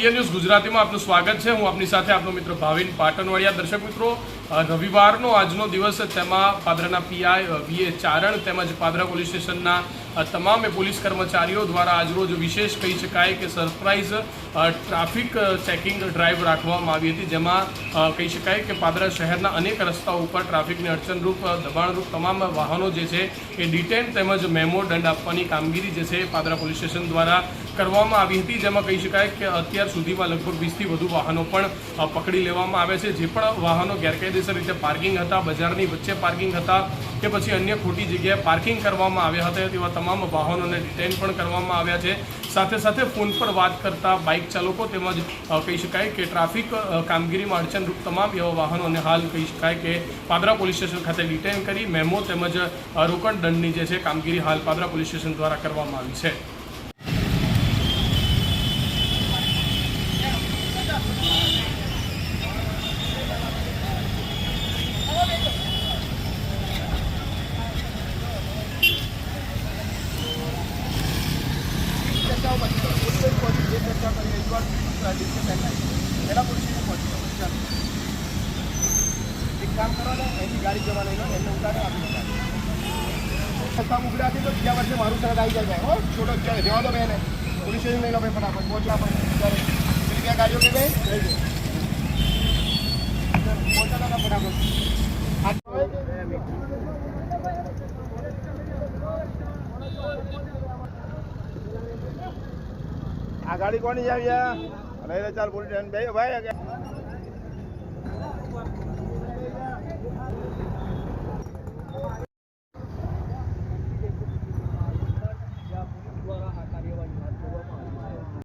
BN news ગુજરાતીમાં આપનું સ્વાગત છે. હું આપની સાથે આપનો મિત્ર ભાવિન પાટણવાડિયા. દર્શક મિત્રો રવિવારનો આજનો દિવસ તેમાં પાદરાના પીઆઈ વીએ ચારણ તેમજ પાદરા પોલીસ સ્ટેશનના તમામ પોલીસ કર્મચારીઓ દ્વારા આજરોજ વિશેષ કહી શકાય કે સરપ્રાઇઝ ટ્રાફિક ચેકિંગ ડ્રાઈવ રાખવામાં આવી હતી. જેમાં કહી શકાય કે પાદરા શહેરના અનેક રસ્તાઓ ઉપર ટ્રાફિકને અડચણરૂપ દબાણરૂપ તમામ વાહનો જે છે એ ડિટેન તેમજ મેમો દંડ આપવાની કામગીરી જે છે પાદરા પોલીસ સ્ટેશન દ્વારા કરવામાં આવી હતી. જેમાં કહી શકાય કે અત્યાર સુધીમાં લગભગ વીસથી વધુ વાહનો પણ પકડી લેવામાં આવે છે. જે પણ વાહનો ગેરકાયદેસર રીતે પાર્કિંગ હતા, બજારની વચ્ચે પાર્કિંગ હતા કે પછી અન્ય ખોટી જગ્યાએ પાર્કિંગ કરવામાં આવ્યા હતા તેવા તમામ વાહનોને ડિટેન પણ કરવામાં આવ્યા છે. સાથે સાથે ફોન પર વાત કરતા બાઇક ચાલકો તેમજ કહી શકાય કે ટ્રાફિક કામગીરીમાં અડચણરૂપ તમામ એવા વાહનોને હાલ કહી શકાય કે પાદરા પોલીસ સ્ટેશન ખાતે ડિટેન કરી, મેમો તેમજ રોકડ દંડની જે છે કામગીરી હાલ પાદરા પોલીસ સ્ટેશન દ્વારા કરવામાં આવી છે. એક કામ કરો ને, એની ગાડી જવા લઈ લો એમને ઉતારે આપી દો. રસ્તા હતી તો બીજા વર્ષે મારું તરત આવી જાય હો. છોટો ચાલે. જવા દો બેને. પોલીસ સ્ટેશન લઈ લો ભાઈ ફટાફટ. પહોંચવા પેલી ક્યાં ગાડીઓ કે ભાઈ લઈ જાય ફટાફટ. આ ગાડી કોની આવી આવ્યા લઈ લે ચાલ પોલીસ સ્ટેશન બે ભાઈ